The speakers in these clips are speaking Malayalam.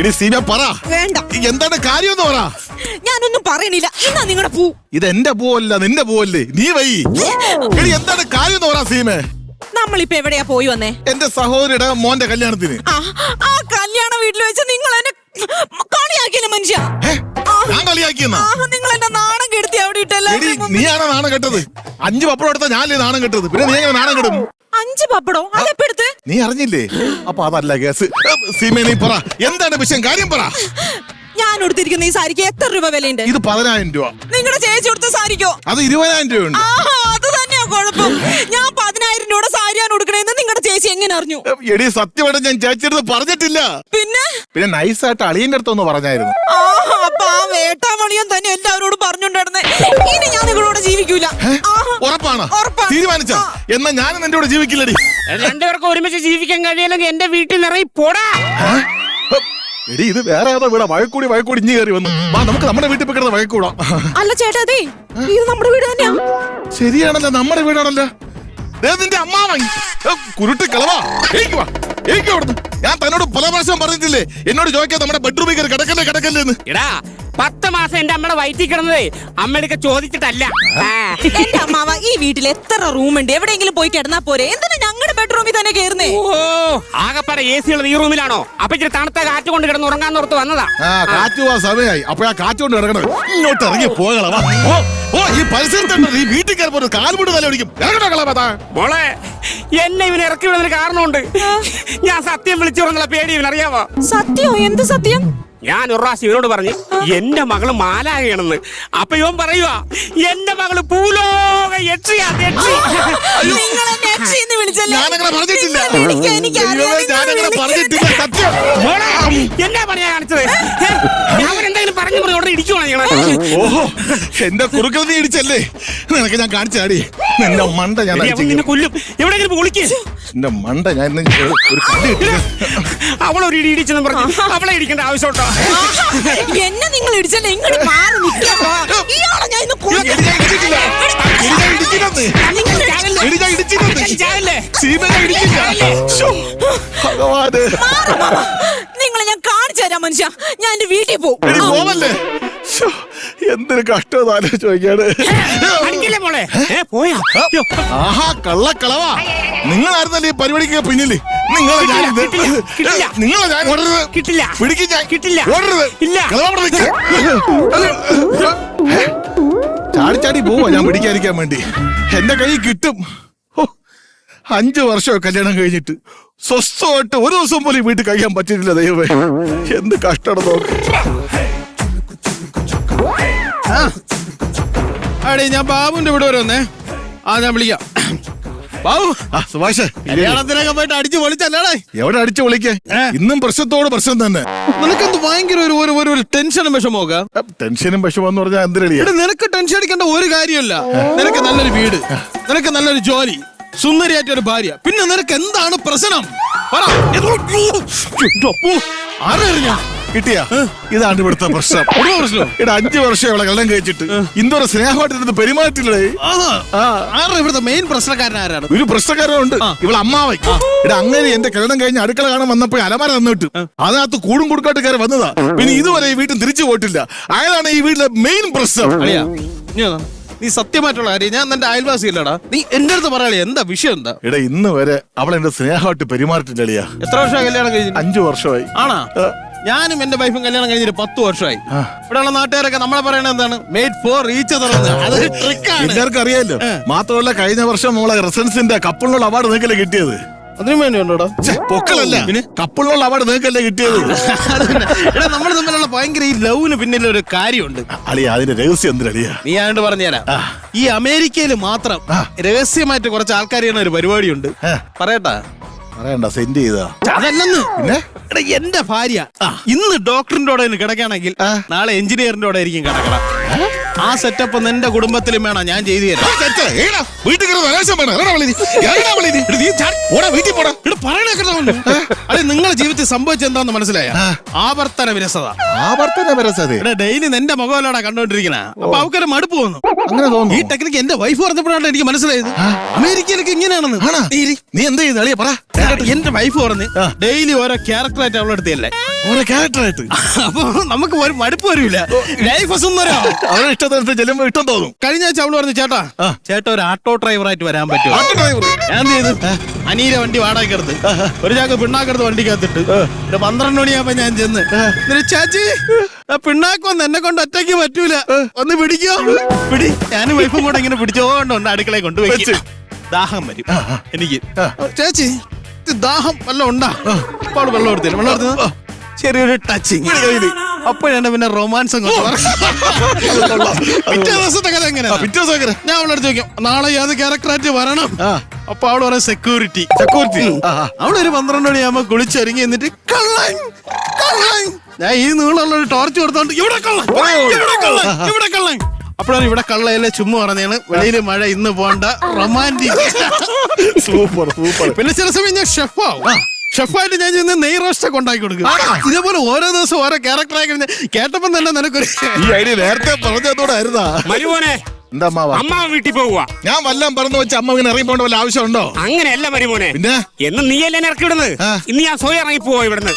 ഇടി സീമ പറ. വേണ്ട. എന്താണ് കാര്യം എന്ന് പറ. ഞാനൊന്നും പറയണില്ല. എന്നാ നിങ്ങളുടെ പൂ. ഇത് എന്റെ പൂവല്ല നിന്റെ പൂവല്ലേ. നീ വൈ. ഇടി എന്താണ് കാര്യം എന്ന് പറ സീമേ. നമ്മളിപ്പോ എവിടെയാ പോയി വന്നേ? എന്റെ സഹോദരിയുടെ മോന്റെ കല്യാണത്തിന്. ആ കല്യാണ വീട്ടിൽ വെച്ച് നിങ്ങൾ എന്നെ കളിയാക്കിയില്ല മനുഷ്യ? ഞാൻ കളിയാക്കിയെന്നാ? നിങ്ങൾ എന്നെ നാണം കെടുത്തി അവിടെ എടി ഇട്ടല്ലോ നീയാണ് നാണം കെട്ടത്. അഞ്ച് പപ്പടം എടുത്ത ഞാനല്ലേ നാണം കെട്ടത്. പിന്നെ നീ എങ്ങനെ നാണം കെടും? അഞ്ച് പപ്പടോ? അതെപ്പെടുത്ത്? നീ അറിഞ്ഞില്ലേ? അപ്പൊ അതല്ല കേസ് സീമേ നീ പറ. എന്താണ് വിഷയം? കാര്യം പറ. ഞാൻ ഉടുത്തിരിക്കുന്ന ഈ സാരിക്ക് എത്ര രൂപ വിലയുണ്ട്? ഇത് പതിനായിരം രൂപ. നിങ്ങളുടെ ചേച്ചി ഉടുത്ത സാരിക്കോ? അത് ഇരുപതിനായിരം രൂപ ആഹാ അത് തന്നെയാ കുഴപ്പം. ഞാൻ പതിനായിരം രൂപയുടെ സാരിയാണ് നിങ്ങളുടെ ചേച്ചി എങ്ങനെ അറിഞ്ഞു? എടി സത്യമായിട്ട് ഞാൻ ചേച്ചിയുടെ പറഞ്ഞിട്ടില്ല. പിന്നെ? പിന്നെ നൈസായിട്ട് അളിയന്റെ അടുത്തൊന്ന് പറഞ്ഞായിരുന്നു. അപ്പൊ ആ വേട്ടാവളിയൻ തന്നെ എല്ലാവരോടും പറഞ്ഞുണ്ടായിരുന്നേ. ഇനി ഞാൻ നിങ്ങളോട് ജീവിക്കൂല. ഉറപ്പാണ്? ഉറപ്പാ. തീരുമാനിച്ച. എന്നാ ഞാനും നിന്റെ കൂടെ ജീവിക്കില്ലടി. രണ്ടുപേർക്കും ഒരുമിച്ച് ജീവിക്കാൻ കഴിയില്ലെങ്കിൽ എന്റെ വീട്ടിൽ നിറയി പോടാ. എടി ഇത് വേറെ ഏതാ വീടാ. വഴക്കൂടി വഴക്കൂടി ഇഞ്ഞു കയറി വന്നു. വാ നമുക്ക് നമ്മുടെ വീട്ടിൽ പോയി കിടന്ന് വഴക്കൂടാം അല്ല ചേട്ടാ അതെ ഇത് നമ്മുടെ വീട് തന്നെയാ. ശരിയാണല്ലോ നമ്മുടെ വീടാണല്ലോ. നിന്റെ അമ്മാവൻ. കുരുട്ട് കളവാ. എനിക്ക് വാ. ഞാൻ തന്നോട് പല പ്രാവശ്യം പറഞ്ഞിട്ടില്ലേ എന്നോട് ചോദിക്കാൻ നമ്മുടെ ബെഡ്റൂമിൽ കിടക്കല്ലേ കിടക്കല്ലേ എന്ന്. എടാ പത്ത് മാസം എന്റെ അമ്മയുടെ വയറ്റിൽ കിടന്നതേ അമ്മയുടെ ചോദിച്ചിട്ടല്ല. എന്റെ അമ്മാവ ഈ വീട്ടിൽ എത്ര റൂമുണ്ട്? എവിടെയെങ്കിലും പോയി കിടന്നാ പോരെ? എന്തിനാ ഞങ്ങളുടെ ബെഡ്റൂമിൽ തന്നെ കയറുന്നേ ഓ ആകപ്പാടെ എ സി ഉള്ളത് ഈ റൂമിലാണോ? അപ്പൊ ഇച്ചിരി തണുത്ത കാറ്റ് കൊണ്ട് കിടന്ന് ഉറങ്ങാൻ ഓർത്ത് വന്നതാ. ആ കാറ്റ് പോവാൻ സമയമായി അപ്പൊ ആ കാറ്റ് കൊണ്ട് ഇറങ്ങണം ഇങ്ങോട്ട് ഇറങ്ങി പോകളവാ ഓ ഓ ഈ പരിസരത്തുണ്ട്. ഈ വീട്ടിൽ കയറി ഒരു കാൽമുട്ട് തല പിടിക്കും ഇറങ്ങണോ കളവാ മോളെ എന്നെ ഇവനെ ഇറക്കി വിടുന്നതിന് കാരണമുണ്ട്. ഞാൻ സത്യം വിളിച്ചു പറഞ്ഞുള്ള പേടി ഇവനറിയാവോ? സത്യോ? എന്ത് സത്യം? ഞാൻ ഒരു പ്രാവശ്യം ഇവനോട് പറഞ്ഞു എന്റെ മകൾ മാലാകയാണെന്ന് അപ്പൊ ഇവൻ പറയുവാ എന്റെ മകൾ ഭൂലോക യക്ഷിയാ യക്ഷി. നിങ്ങൾ എന്നെ യക്ഷിന്ന് വിളിച്ചല്ലേ? ഞാനങ്ങനെ പറഞ്ഞിട്ടില്ല. നിങ്ങൾ വിളിക്കാൻ എനിക്ക് ദൈവമേ, നിങ്ങൾ ഞാനങ്ങനെ വിളിക്കാൻ. പറഞ്ഞിട്ടില്ല സത്യം. മോളെ എന്നാ പണിയാ കാണിച്ചത്? ഏ? എന്തെങ്കിലും പറഞ്ഞു പറഞ്ഞു ഉടനെ ഇടിക്കുവാണ് ഞങ്ങളെ ഓഹോ എന്റെ കുറുക്കൽ നീ ഇടിച്ചല്ലേ? നിനക്ക് ഞാൻ കാണിച്ചാടി നിന്റെ മണ്ട ഞാൻ അവൻ. നിന്നെ കൊല്ലും. എവിടെയെങ്കിലും ഒളിക്ക് നിന്റെ മണ്ട ഞാൻ ഇന്ന് ഒരു കടി അവളൊരു ഇടി ഇടിച്ചെന്ന് പറഞ്ഞു അവളെ ഇടിക്കേണ്ട ആവശ്യമുണ്ടോ? എന്നെ നിങ്ങൾ ഇടിച്ചല്ലേ ഇങ്ങോട്ട് മാറി നിൽക്കാമോ ഇയാളെ ഞാൻ ഇന്ന്. നിങ്ങളെ ഞാൻ കാണിച്ചു തരാം മനുഷ്യ. ഞാൻ എന്റെ വീട്ടിൽ പോകും എന്തൊരു കഷ്ടം ആലോചിച്ചു നോക്കിയാണ് മോളെ? പോയാ. ആഹാ കള്ളക്കളവാ. നിങ്ങളായിരുന്നല്ലേ ഈ പരിപാടിക്ക് പിന്നിൽ നിങ്ങളെ ഞാൻ ഇത് കിട്ടില്ല, കിട്ടില്ല. നിങ്ങളെ ഞാൻ ഓടരുത് കിട്ടില്ല. പിടിക്കും ഞാൻ കിട്ടില്ല. ഓടരുത് ഇല്ല. നിൽക്ക്. ചാടി ചാടി പോവാ ഞാൻ പിടിക്കാതിരിക്കാൻ വേണ്ടി എന്റെ കൈ കിട്ടും ഹോ, അഞ്ചു വർഷം കല്യാണം കഴിഞ്ഞിട്ട് സ്വസ്ഥമായിട്ട് ഒരു ദിവസം പോലും ഈ വീട്ടിൽ കഴിയാൻ പറ്റിയിട്ടില്ല ദൈവമേ എന്ത് കഷ്ടമാണ് നോക്ക് അടേ ഞാൻ ബാബുന്റെ ഇവിടെ വരെ വന്നേ ആ ഞാൻ വിളിക്കാം ബാബു. ആ സുഭാഷ് കല്യാണത്തിനൊക്കെ പോയിട്ട് അടിച്ചു വിളിച്ചല്ലേ എവിടെ അടിച്ചു വിളിക്കേ ഇന്നും പ്രശ്നത്തോട് പ്രശ്നം തന്നെ. നിനക്കെന്ത് ഭയങ്കര ഒരു ഒരു ഒരു ടെൻഷനും വിഷമമൊക്കെ ടെൻഷനും വിഷമം എന്ന് പറഞ്ഞാൽ എന്തിനാ നിനക്ക് ടെൻഷൻ അടിക്കേണ്ട ഒരു കാര്യമല്ല. നിനക്ക് നല്ലൊരു വീട് നിനക്ക് നല്ലൊരു ജോലി സുന്ദരിയായിട്ട് ഒരു ഭാര്യ. പിന്നെ നിനക്ക് എന്താണ് പ്രശ്നം? പറ. ആരറിഞ്ഞ കിട്ടിയ? ഇതാണ് ഇവിടുത്തെ പ്രശ്നം. ഇവിടെ അഞ്ചു വർഷം ഇവിടെ കള്ളം കഴിച്ചിട്ട്. ഇന്നൊരു സ്നേഹമായിട്ട് പെരുമാറ്റില്ലേ ആരുടെ ഇവിടുത്തെ മെയിൻ പ്രശ്നക്കാരൻ ആരാണ്? ഒരു പ്രശ്നക്കാരുണ്ട് ഇവിടെ അമ്മാവൻ. ഇവിടെ അങ്ങനെ എന്റെ കല്യാണം കഴിഞ്ഞ് അടുക്കള കാണാൻ വന്നപ്പോ അലമാര തന്നിട്ട്. അതിനകത്ത് കൂടും കൊടുക്കാട്ട് കയറി വന്നതാ. പിന്നെ ഇതുവരെ ഈ വീട്ടിൽ തിരിച്ചു പോയിട്ടില്ല. അയാളാണ് ഈ വീട്ടിലെ മെയിൻ പ്രശ്നം. നീ സത്യമായിട്ടുള്ള കാര്യം ഞാൻ നിന്റെ അയൽവാസി അല്ലടാ. നീ എന്റെ അടുത്ത് പറയാളി എന്താ വിഷയം എന്താ? ഇടാ ഇന്ന് വരെ അവൾ എന്റെ സ്നേഹമായിട്ട് പെരുമാറിട്ടില്ല എത്ര വർഷമായി കല്യാണം കഴിഞ്ഞു അഞ്ചു വർഷമായി. ആണാ. ഞാനും എന്റെ വൈഫും കല്യാണം കഴിഞ്ഞിട്ട് പത്ത് വർഷമായി. ഇവിടെയുള്ള നാട്ടുകാരൊക്കെ നമ്മളെ പറയണത് എന്താണ്? മെയ്ഡ് ഫോർ റീച്ച് തുറന്ന് അതൊരു ട്രിക്കാണ് എല്ലാവർക്കും അറിയാലോ മാത്രമല്ല കഴിഞ്ഞ വർഷം നമ്മളെ റെസൻസിന്റെ കപ്പിളിനുള്ള അവാർഡ് നിങ്ങൾക്കല്ലേ കിട്ടിയത്? അതിനും വേണ്ടി ഉണ്ടോടാ ഛെ, പൊക്കളല്ല. കപ്പിളിനുള്ള അവാർഡ് നിങ്ങൾക്കല്ലേ കിട്ടിയത്? എടാ നമ്മൾ തമ്മിലുള്ള ഭയങ്കര ഈ ലവിന് പിന്നിൽ ഒരു കാര്യമുണ്ട്. അളിയ അതിന്റെ രഹസ്യം എന്തിനളിയ നീ ആണ്ട് പറഞ്ഞുതരാം. ഈ അമേരിക്കയിൽ മാത്രം രഹസ്യമായിട്ട് കുറച്ച് ആൾക്കാർ ചെയ്യുന്ന ഒരു പരിപാടിയുണ്ട്. പറയട്ടാ. പറയണ്ട സെൻഡ് ചെയ്താ. അതല്ലെന്ന്. പിന്നെ? എടാ എന്റെ ഭാര്യ ഇന്ന് ഡോക്ടറിന്റെ കൂടെ കിടക്കുകയാണെങ്കിൽ നാളെ എഞ്ചിനീയറിന്റെ കൂടെ ആയിരിക്കും കിടക്കണം ആ സെറ്റപ്പ് നിന്റെ കുടുംബത്തിലും വേണം? ഞാൻ ചെയ്തു തരാം. വീട്ടിൽ അല്ലെ നിങ്ങളെ ജീവിതത്തിൽ സംഭവിച്ചത് എന്താന്ന് മനസ്സിലായ ആവർത്തന വിരസത. ആവർത്തന വിരസത. ഡെയിലി നിന്റെ മുഖമല്ലോടാ കണ്ടോണ്ടിരിക്കണ. അപ്പൊ അവക്കൊരു മടുപ്പ് വന്നു. അങ്ങനെ ഈ തോന്നുന്നു ടെക്നിക്ക് എന്റെ വൈഫ് പറഞ്ഞപ്പോഴാണ് എനിക്ക് മനസ്സിലായത്. അമേരിക്കയിലേക്ക് ഇങ്ങനെയാണെന്ന്. നീ എന്ത് ചെയ്യുന്നു അളിയ പറ. എന്റെ വൈഫ് പറഞ്ഞ്. ഡെയിലി ഓരോ ക്യാരക്ടറായിട്ട് അവളെടുത്തല്ലേ ഓരോ ക്യാരക്ടറായിട്ട് അപ്പൊ നമുക്ക് ഒരു മടുപ്പ് വരില്ല ലൈഫ് ഇഷ്ടത്തിനടുത്ത് ചെല്ലുമ്പോ ഇഷ്ടം തോന്നും. കഴിഞ്ഞ ആഴ്ച അവൾ പറഞ്ഞു ചേട്ടാ ആ. ചേട്ടാ ഒരു ആട്ടോ ഡ്രൈവറായിട്ട് വരാൻ പറ്റുമോ? ആട്ടോ ഡ്രൈവർ ഞാൻ എന്ത് ചെയ്തു? അനീര വണ്ടി വാടകക്കെടുത്ത് ഒരു ചാക്ക് പിണ്ണാക്കെടുത്ത് വണ്ടിക്കകത്തിട്ട് ഒരു പന്ത്രണ്ട് മണിയാകുമ്പോ ഞാൻ ചെന്ന് എന്നിട്ട് ചാച്ചി ആ പിണ്ണാക്ക് വന്ന് എന്നെ കൊണ്ട് ഒറ്റയ്ക്ക് പറ്റൂല. ഒന്ന് പിടിക്കോ? പിടി. ഞാനും വൈഫും കൂടെ ഇങ്ങനെ പിടിച്ചോണ്ടുണ്ട് അടുക്കളയെ കൊണ്ട് വെച്ച്. ദാഹം വരും. എനിക്ക്. ചേച്ചി ഇത് ദാഹം വല്ലതും ഉണ്ടാ? അപ്പോൾ വെള്ളം എടുത്തില്ല. വെള്ളം എടുത്തത്? ചെറിയൊരു ടച്ചിങ് അപ്പോഴാണ് പിന്നെ റൊമാൻസ് പിറ്റേ ദിവസത്തെ കഥ എങ്ങനെയാ? പിറ്റേ ദിവസം എങ്ങനെ? ഞാൻ അടുത്ത് ചോദിക്കും നാളെ ഏത് ക്യാരക്ടറായിട്ട് വരണം. അപ്പൊ അവൾ പറയാം സെക്യൂരിറ്റി. സെക്യൂരിറ്റി. അവളൊരു പന്ത്രണ്ട് മണിയാകുമ്പോ കുളിച്ചൊരുങ്ങി എന്നിട്ട് കള്ളൻ കള്ളൻ. ഞാൻ ഈ നീളമുള്ള ഒരു ടോർച്ച് കൊടുത്തോണ്ട് ഇവിടെ കള്ളൻ ഇവിടെ കള്ളൻ ഇവിടെ കള്ളൻ. അപ്പോഴാണ് ഇവിടെ കള്ളയല്ലേ ചുമ്മാ പറഞ്ഞാണ്. വെളിയിൽ മഴ ഇന്ന് പോണ്ട റൊമാന്റിക്. Super super. പിന്നെ ചില സമയം ഞാൻ ഷെഫാവും ഷെഫായിട്ട് ഞാൻ ചെന്ന് നെയ് റോസ്റ്റ് ഒക്കെ ഉണ്ടാക്കി കൊടുക്കും. ഇതേപോലെ ഓരോ ദിവസം ഓരോ ക്യാരക്ടറായി കഴിഞ്ഞാൽ കേട്ടപ്പം തന്നെ നിനക്കൊരു ഈ ഐഡിയ നേരത്തെ പറഞ്ഞതോടായിരുന്നാ മരുമോനെ എന്താ അമ്മാവ അമ്മ വീട്ടിൽ പോവുക ഞാൻ വല്ലം പറഞ്ഞു വെച്ച അമ്മ ഇങ്ങനെ ഇറങ്ങി പോകേണ്ട വല്ല ആവശ്യമുണ്ടോ? അങ്ങനെയല്ല മരുമോനെ. പിന്നെ? എന്ന് നീയല്ലേ എന്നെ ഇറക്കി വിടുന്നത് ഇന്ന് ഞാൻ സ്വയം ഇറങ്ങി പോവാ ഇവിടുന്ന്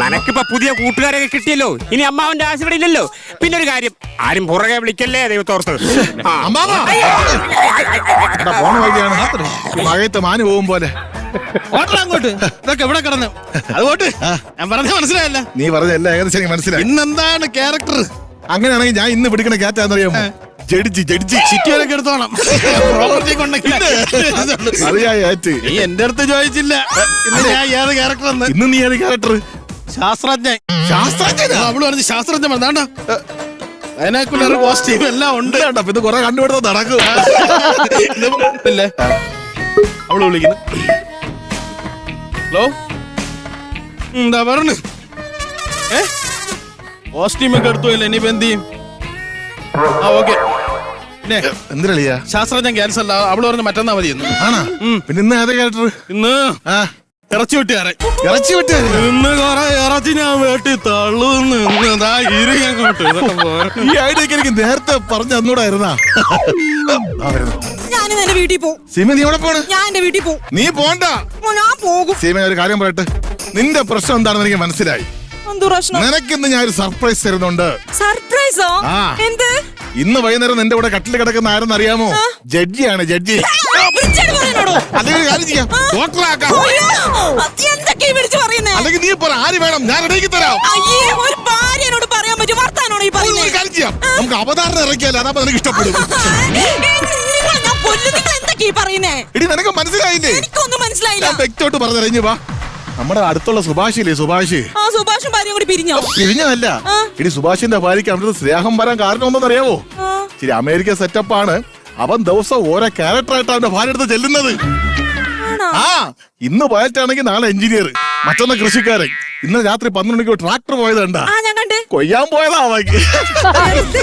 നനക്കിപ്പോ പുതിയ കൂട്ടുകാരൊക്കെ കിട്ടിയല്ലോ. ഇനി അമ്മാവന്റെ ആശ ഇവിടെ ഇല്ലല്ലോ പിന്നെ ഒരു കാര്യം ആരും പുറകെ വിളിക്കല്ലേ ദൈവത്തോർത്ത്? ആ. അമ്മാവ! എടാ പോണ വഴിയാണ്. മഴയത്ത് മാന് പോകും പോലെ. ഓട്ടം അങ്ങോട്ട്. ഇതൊക്കെ ഇവിടെ കിടന്ന്? അതുകൊണ്ട് ഞാൻ പറഞ്ഞ മനസ്സിലായല്ല. നീ പറഞ്ഞല്ല ഏകദേശം എനിക്ക് മനസ്സിലായി. ഇന്നെന്താണ് ക്യാരക്ടർ അങ്ങനെയാണെങ്കിൽ ഞാൻ ഇന്ന് പിടിക്കണ ക്യാറ്റാന്നറിയാമോ ജഡ്ജി ജഡ്ജി. ചിറ്റിയൊക്കെ എടുത്തോണം. പ്രോപ്പർട്ടി കൊണ്ടെങ്കിൽ അറിയായ ആറ്റ്. നീ എന്റെ അടുത്ത് ചോദിച്ചില്ല. ഇന്ന് ഞാൻ ഏത് ക്യാരക്ടർ എന്ന്? ഇന്ന് നീ ഏത് ക്യാരക്ടർ ശാസ്ത്രജ്ഞൻ. ശാസ്ത്രജ്ഞൻ അവൾ പറഞ്ഞു ശാസ്ത്രജ്ഞൻ വേണ്ട അതിനേക്കുള്ള കോസ്റ്റ്യൂം എല്ലാം ഉണ്ട്. കേട്ടോ ഇത് കുറെ കണ്ടുപിടുത്തം നടക്കുക. അവൾ വിളിക്കുന്നു. ഹലോ? എന്താ പറഞ്ഞു ഏ? കോസ്റ്റ്യൂം ഒക്കെ എടുത്തു ഇല്ല ഇനിയിപ്പോ എന്ത് ചെയ്യും? ആ ഓക്കെ. പിന്നെ എന്തിനളിയാ ശാസ്ത്രജ്ഞൻ ക്യാൻസർ അല്ല അവൾ പറഞ്ഞു മറ്റന്നാ മതി ആണാ? പിന്നെ ഇന്ന് ഏത് ക്യാരക്ടർ ഇന്ന് ഇറച്ചി വെട്ടിയാറെ ഇറച്ചി വിട്ടാ ഇന്ന് കൊറേ ഇറച്ചി ഞാൻ വെട്ടി പോരെ. ഈ ഐഡിയ എനിക്ക് നേരത്തെ പറഞ്ഞു തന്നൂടായിരുന്നാ. എന്റെ വീട്ടിൽ പോ സീമ നീ എവിടെ പോണ്? ഞാൻ എന്റെ വീട്ടിൽ പോ നീ പോണ്ട. ഞാൻ പോകും. സീമ ഒരു കാര്യം പറയട്ടെ? നിന്റെ പ്രശ്നം എന്താണെന്ന് എനിക്ക് മനസ്സിലായി. നിനക്കിന്ന് ഞാൻ ഒരു സർപ്രൈസ് തരുന്നുണ്ട്. സർപ്രൈസോ. എന്ത്? ഇന്ന് വൈകുന്നേരം നിന്റെ കൂടെ കട്ടിൽ കിടക്കുന്ന ആരെന്ന് അറിയാമോ? ജഡ്ജിയാണ് ജഡ്ജി അല്ലെങ്കിൽ കാര്യം ചെയ്യാം. ഡോക്ടറാക്കാം അല്ലെങ്കിൽ നീ പറ ആര് വേണം? ഞാൻ ഇടയ്ക്ക് തരാം. ഒരു ഭാര്യനോട് പറയാൻ പറ്റും. വർത്താനോട് ഈ പറയുന്നത് കാര്യം ചെയ്യാം. നമുക്ക് അവതാരണം ഇറക്കിയാലോ അതാ നിനക്ക് ഇഷ്ടപ്പെടും. ഞാൻ കൊല്ലും നിങ്ങൾ എന്തൊക്കെയാ ഈ പറയുന്നേ? ഇടി നിനക്ക് മനസ്സിലായില്ലേ? എനിക്കൊന്നും മനസ്സിലായില്ല. ഞാൻ വ്യക്തമായിട്ട് പറഞ്ഞറിഞ്ഞു വാ. നമ്മുടെ അടുത്തുള്ള സുഭാഷില്ലേ സുഭാഷ്? ആ സുഭാഷും ഭാര്യയും കൂടി പിരിഞ്ഞോ? പിരിഞ്ഞതല്ല. ആ. സുഭാഷിന്റെ ഭാര്യയ്ക്ക് അവരുടെ സ്നേഹം വരാൻ കാരണം ഒന്നും അറിയാവോ ആ, ശരി അമേരിക്ക സെറ്റപ്പ് ആണ്. അവൻ ദിവസം ഓരോ ക്യാരക്ടറായിട്ട് അവന്റെ ഭാര്യ അടുത്ത് ചെല്ലുന്നത്. ആണോ? ആ ഇന്ന് പോയറ്റാണെങ്കിൽ നാളെ എഞ്ചിനീയർ മറ്റൊന്ന് കൃഷിക്കാരൻ. ഇന്ന് രാത്രി പന്ത്രണ്ട് മണിക്ക് ട്രാക്ടർ പോയത് കണ്ടാ ആ ഞാൻ കണ്ട് കൊയ്യാൻ പോയതാ അവക്ക്.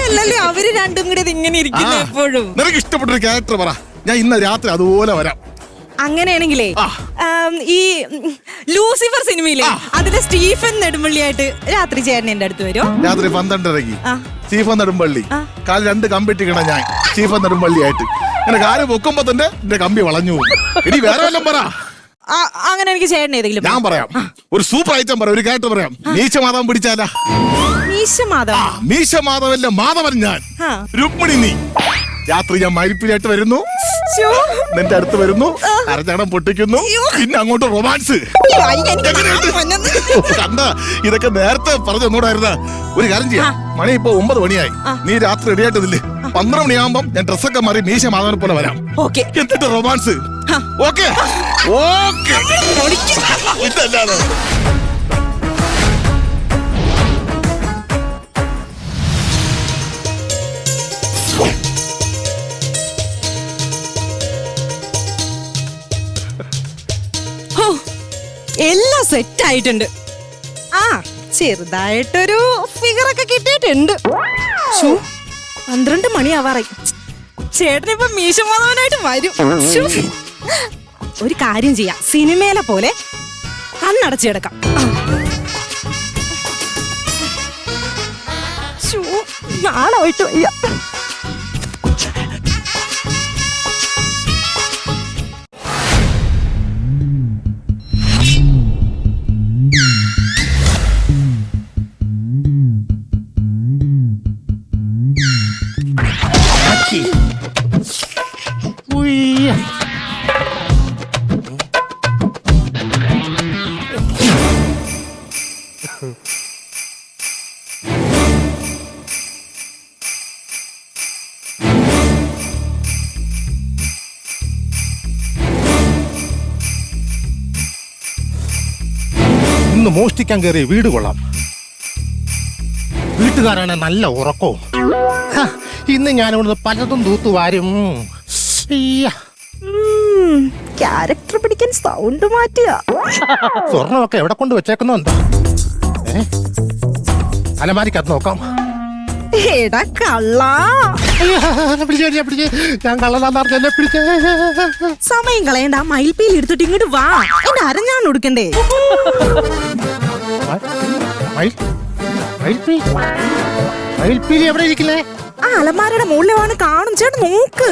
അല്ലല്ലേ അവർ രണ്ടും കൂടി ഇങ്ങനെ ഇരിക്കുന്നു എപ്പോഴും. നിനക്ക് ഇഷ്ടപ്പെട്ടൊരു ക്യാരക്ടർ പറ. ഞാൻ ഇന്ന് രാത്രി അതുപോലെ വരാം. അങ്ങനെയാണെങ്കിലേ ഈ ലൂസിഫർ സിനിമയിലെ അതിലെ സ്റ്റീഫൻ നെടുമ്പള്ളിയായിട്ട് രാത്രി ചേട്ടൻ എന്റെ അടുത്ത് വരും രാത്രി പന്ത്രണ്ടരയ്ക്ക്. ആ. സ്റ്റീഫൻ നെടുമ്പള്ളി. കാൽ രണ്ട് കമ്പിട്ടിക്കണ ഞാൻ സ്റ്റീഫൻ നെടുമ്പള്ളി ആയിട്ട് ഇങ്ങനെ കാൽ പൊക്കുമ്പോ തന്നെ എന്റെ കമ്പി വളഞ്ഞു. ഇനി വേറെ വല്ലതും പറ. അങ്ങനെ എനിക്ക് ചേട്ടൻ ഏതെങ്കിലും ഞാൻ പറയാം. ഒരു സൂപ്പർ ഐറ്റം പറയാം ഒരു കാര്യം പറയാം. നീച്ച മാതാവും പിടിച്ചാലാ. മീശ മാധവൻ മീശ മാധവല്ല മാധവൻ ഞാൻ. ആ. രുക്മിണി നീ. രാത്രി ഞാൻ മരിപ്പിലായിട്ട് വരുന്നു. ശ്ശോ. നിന്റെ അടുത്ത് വരുന്നു. അരച്ചടം പൊട്ടിക്കുന്നു. അയ്യോ. പിന്നെ അങ്ങോട്ട് റൊമാൻസ്. അയ്യോ, അയ്യ, എനിക്ക് എങ്ങനെയുണ്ട്? വന്നത്. കണ്ട ഇതൊക്കെ നേരത്തെ പറഞ്ഞു ഒരു കാര്യം ചെയ്യാം. മണി ഇപ്പൊ ഒമ്പത് മണിയായി. നീ രാത്രി റെഡിയായിട്ട് നില്ല്. പന്ത്രണ്ട് മണിയാകുമ്പോ ഞാൻ ഡ്രസ്സൊക്കെ മാറി മീശ മാധവനെ പോലെ വരാം. ഓക്കേ. എന്നിട്ട് റൊമാൻസ്. ഓക്കെ. ഓക്കെ. ഇതല്ലാതെ. സെറ്റ് ആയിട്ടുണ്ട് ആ ചെറുതായിട്ടൊരു ഫിഗർ ഒക്കെ കിട്ടിയിട്ടുണ്ട്. പന്ത്രണ്ട് മണിയാവാറായി. ചേട്ടൻ ഇപ്പൊ മീശമാധവനായിട്ട് വരും. ഒരു കാര്യം ചെയ്യാം. സിനിമയിലെ പോലെ അന്നടച്ചെടുക്കാം നാളെ പോയിട്ട് വയ്യ. ഉയ്യ. ഇന്ന് മോഷ്ടിക്കാൻ കയറിയ വീട് കൊള്ളാം വീട്ടുകാരാണ് നല്ല ഉറക്കവും ഇന്ന് ഞാനിവിടുന്ന് പലതും തൂത്തു വാരും ഇയ്യ. ക്യാരക്ടർ പിടിക്കാൻ സൗണ്ട് മാറ്റുക സ്വർണമൊക്കെ എവിടെ കൊണ്ട് വെച്ചേക്കുന്നു എന്താ? അലമാരിക്കകത്ത് നോക്കാം. എടാ കള്ളാ. പിടിച്ചേ പിടിച്ച്. ഞാൻ കള്ളനാന്ന് പറഞ്ഞ് എന്നെ പിടിച്ചേ. സമയം കളയണ്ട മയിൽപ്പീൽ എടുത്തിട്ട് ഇങ്ങോട്ട് വാ. എന്റെ അരഞ്ഞാണ് കൊടുക്കണ്ടേ മയിൽ മയിൽപ്പീലി? മയിൽപ്പീലി എവിടെ ഇരിക്കില്ലേ ആ അലമാരയുടെ മുകളിലാണ് കാണും. ചേട്ടൻ നോക്ക്.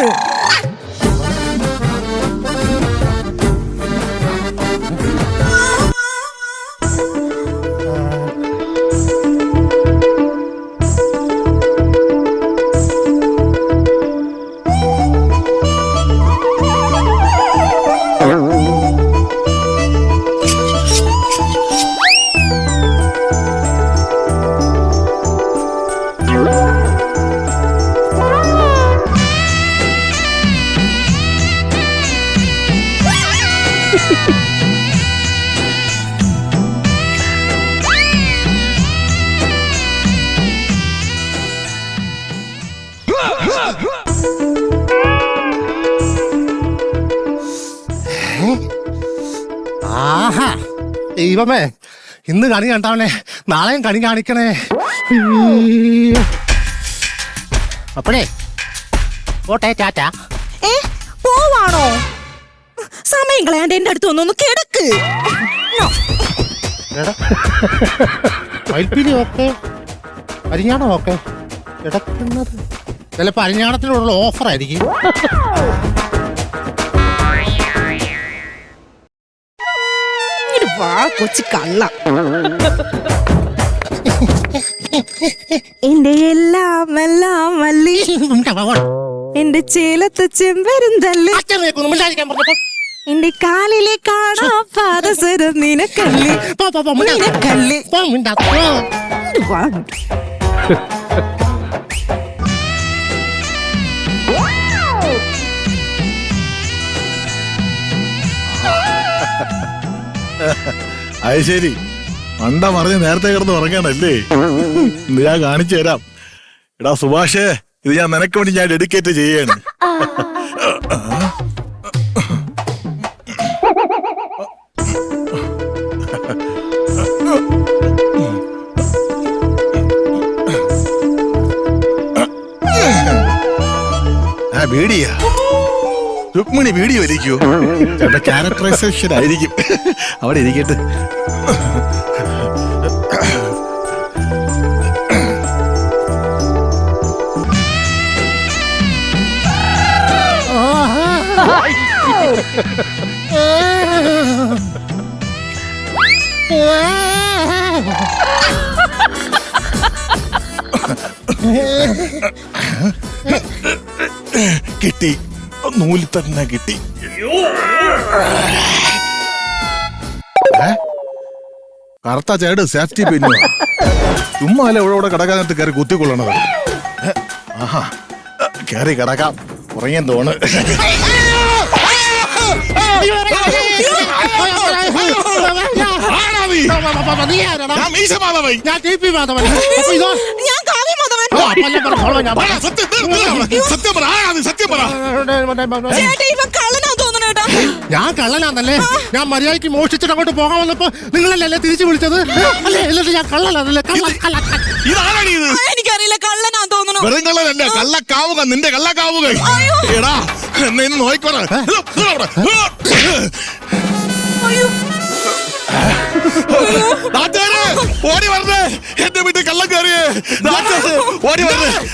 ദൈവമേ ഇന്ന് കണി കണ്ടാവണേ നാളെയും കണി കാണിക്കണേ. അപ്പോഴേ പോട്ടെ ചാറ്റ ഏ പോവാണോ? സമയം കളയാണ്ട് എന്റെ അടുത്ത് വന്നൊന്ന് കിടക്ക്. മയിൽപ്പീലി ഓക്കെ പരിഞ്ഞാണം ഓക്കെ കിടക്കുന്നത്. ചിലപ്പോ അരിഞ്ഞാണത്തിനുള്ള ഓഫർ വാ കൊച്ചു കള്ള. എന്റെ എല്ലാം എല്ലാം മല്ലി എന്റെ ചേലത്ത് മിണ്ടാതിരിക്കാൻ പറഞ്ഞപ്പോ. എന്റെ കാലിലെ കാണാ പാദസരം നിനക്കല്ലി? നിനക്കല്ലി? വാ. അത് ശരി. മണ്ട മറിഞ്ഞ് നേരത്തെ കിടന്ന് ഉറങ്ങാനല്ലേ? ഇത് ഞാൻ കാണിച്ചു തരാം. എടാ സുഭാഷേ ഇത് ഞാൻ നിനക്ക് വേണ്ടി ഞാൻ ഡെഡിക്കേറ്റ് ചെയ്യാണ്. ബീഡിയാ. രുക്മിണി വീഡിയോ ഇരിക്കുവോ ചേട്ടന്റെ ക്യാരക്ടറൈസേഷൻ ആയിരിക്കും അവിടെ ഇരിക്കട്ടെ. കിട്ടി. നൂലിൽ തന്നെ കിട്ടി? കറുത്ത ചേട് സേഫ്റ്റി പിന്നു ചുമ്മാ അല്ല ഇവിടെ ഇവിടെ കിടക്കാനകത്ത് കയറി കുത്തിക്കൊള്ളണത്? ആഹാ. കയറി കിടക്കാം. ഉറങ്ങിയ തോണ്. ഞാൻ സത്യം, സത്യം പറ, സത്യം പറ ആരാ നീ? സത്യം പറ. ചേട്ടാ ഇവൻ കള്ളനാ തോന്നണേട്ടാ ഞാൻ കള്ളനാന്നല്ലേ? ഞാൻ മര്യാദയ്ക്ക് മോഷിച്ചിട്ട് അങ്ങോട്ട് പോകാൻ വന്നപ്പോ നിങ്ങളല്ലേ തിരിച്ചു വിളിച്ചത്? അല്ലേ? എന്നിട്ട് ഞാൻ കള്ളനാന്നല്ലേ? കള്ള കള്ള ഇതാരാണ് ഇത്? ആ, എനിക്കറിയില്ല കള്ളനാ തോന്നുന്നു. വെറും കള്ളനല്ല കള്ളക്കാവുക നിന്റെ കള്ളക്കാവുക എടാ എന്നെ ഇന്ന് നോയിക്കോണ അയ്യോ. നാട്ടുകാരെ ഓടി വരണേ എന്റെ വീട്ടിൽ കള്ളം കയറിയേ ഓടി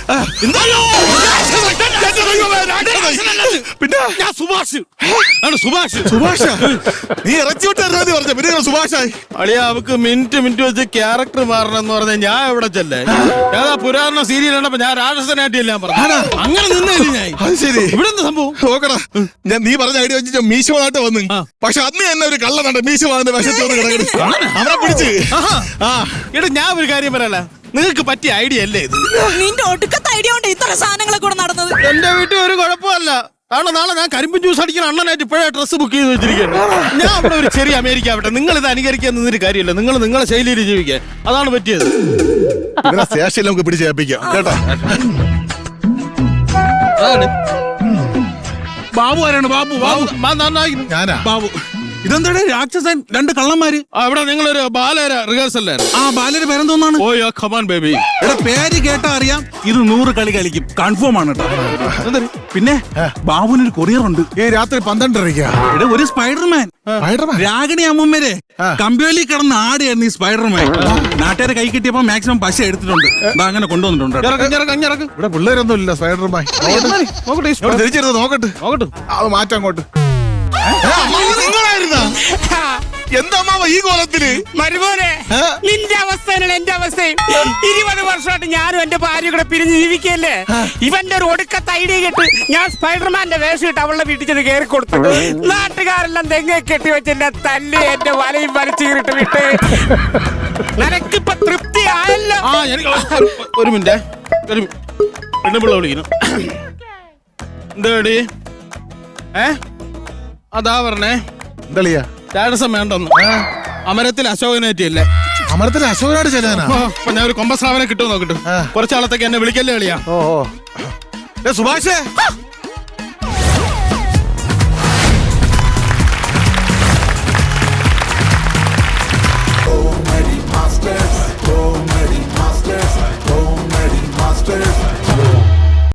ആ! പിന്നെ? ഞാൻ സുഭാഷ്. ആണ് സുഭാഷ്. സുഭാഷ്? നീ ഇറച്ചി വിട്ട് തരുന്നത് പറഞ്ഞു. പിന്നെ സുഭാഷായി. അളിയ അവക്ക് മിനിറ്റ് മിനിറ്റ് വെച്ച് ക്യാരക്ടർ മാറണം എന്ന് പറഞ്ഞ ഞാൻ എവിടെ ചെല്ലേ? ഏതാ പുരാതന സീരിയൽ കണ്ടപ്പോ ഞാൻ രാക്ഷസനായിട്ട് എല്ലാം പറഞ്ഞു. അങ്ങനെ നിന്നില്ല ഞാൻ. അത് ശരി. ഇവിടെ എന്താ സംഭവം? നോക്കടാ. ഞാൻ നീ പറഞ്ഞ ഐഡിയ വെച്ച് ഞാൻ മീശമായിട്ട് വന്ന്. പക്ഷെ അന്ന് തന്നെ ഒരു കള്ളനുണ്ട് മീശമാന്റെ വിഷത്തോട് വന്ന് അവരെ പിടിച്ച്. ആ. എടാ ഞാൻ ഒരു കാര്യം പറയല. നിങ്ങൾക്ക് പറ്റിയ ഐഡിയ അല്ലേ ഇത്? നിന്റെ ഒടുക്കത്തെ ഐഡിയ കൊണ്ട് ഇത്ര സാധനങ്ങളെ കൂടെ നടന്നത്? എന്റെ വീട്ടിൽ ഒരു കുഴപ്പമല്ല. കാരണം നാളെ ഞാൻ കരിമ്പ് ജ്യൂസ് അടിക്കുന്ന അണ്ണനായിട്ട് ഇപ്പോഴേ ഡ്രസ്സ് ബുക്ക് ചെയ്ത് വെച്ചിരിക്കുകയാണ്. ഞാൻ അവിടെ ഒരു ചെറിയ അമേരിക്ക ആവട്ടെ. നിങ്ങൾ ഇത് അനുകരിക്കാൻ നിന്നൊരു കാര്യമില്ല. നിങ്ങൾ നിങ്ങളെ ശൈലിയിൽ ജീവിക്കുക അതാണ് പറ്റിയത്. നമുക്ക് പിടിച്ച് ഏൽപ്പിക്കാം കേട്ടോ? അതാണ് ബാബു ആരാണ്? ബാബു ബാബു. ഞാനാ? ബാബു. ഇതെന്താണ് രാക്ഷസൻ? രണ്ട് കള്ളന്മാര്. അവിടെ നിങ്ങളൊരു ബാലര റിഹേഴ്സലായിരുന്നു ആ ബാലര് പേരെന്തോന്നാണ്? ഓ ഖമാൻ ബേബി എടാ പേര് കേട്ടാ അറിയാം. ഇത് നൂറ് കളി കളിക്കും. കൺഫേം ആണ് കേട്ടോ പിന്നെ ഒരു കൊറിയർ ഉണ്ട്. ഈ രാത്രി പന്ത്രണ്ടരയ്ക്കാ? എടാ ഒരു സ്പൈഡർമാൻ രാഗിണി അമ്മമ്മരെ കമ്പ്യൂലി കിടന്ന് ആടിയായിരുന്നു ഈ സ്പൈഡർമാൻ നാട്ടുകാരെ കൈ കിട്ടിയപ്പോ മാക്സിമം പശ എടുത്തിട്ടുണ്ട്. അങ്ങനെ കൊണ്ടുവന്നിട്ടുണ്ട് ഇവിടെ പിള്ളേരൊന്നും ഇല്ല സ്പൈഡർമാൻ തിരിച്ചിരുന്ന് നോക്കട്ടെ നോക്കട്ടെ. അത് മാറ്റം അങ്ങോട്ട്. നിങ്ങളായിരുന്ന എന്താ അമ്മാവ ഈ കോലത്തിൽ? മരുമോനെ? നിന്റെ അവസ്ഥയാണ് എന്റെ അവസ്ഥയും. ഇരുപത് വർഷമായിട്ട് ഞാനും എന്റെ ഭാര്യ കൂടെ പിരിഞ്ഞ് ജീവിക്കല്ലേ ഇവന്റെ ഒരു ഒടുക്കത്തെ ഐഡിയ കേട്ട് ഞാൻ സ്പൈഡർമാന്റെ വേഷം ഇട്ട് അവളുടെ വീട്ടിൽ ചെന്ന് കയറി കൊടുത്തു. നാട്ടുകാരെല്ലാം തെങ്ങ കെട്ടി വെച്ച് എന്നെ തല്ലി എന്റെ വലയും വലിച്ചു കീറിട്ട് വിട്ട്. നിനക്കിപ്പൊ തൃപ്തി ആയല്ലോ ഒരു- ഒരു മിനിറ്റ്. ഒരു പെണ്ണുപിള്ള വിളിക്കണം എന്താടി ഏ? അതാ പറഞ്ഞേ. എന്തളിയാ? രാജസം വേണ്ടെന്ന്. അമരത്തിൽ അശോകനേറ്റിയല്ലേ അമരത്തിൽ അശോകനായിട്ട് ചെല്ലാനാ അപ്പൊ ഞാൻ ഒരു കൊമ്പസ്രാവനെ കിട്ടുമോ നോക്കിട്ടു. കുറച്ചാളത്തേക്ക് എന്നെ വിളിക്കല്ലേ കളിയാ ഓ ഓ. സുഭാഷേ.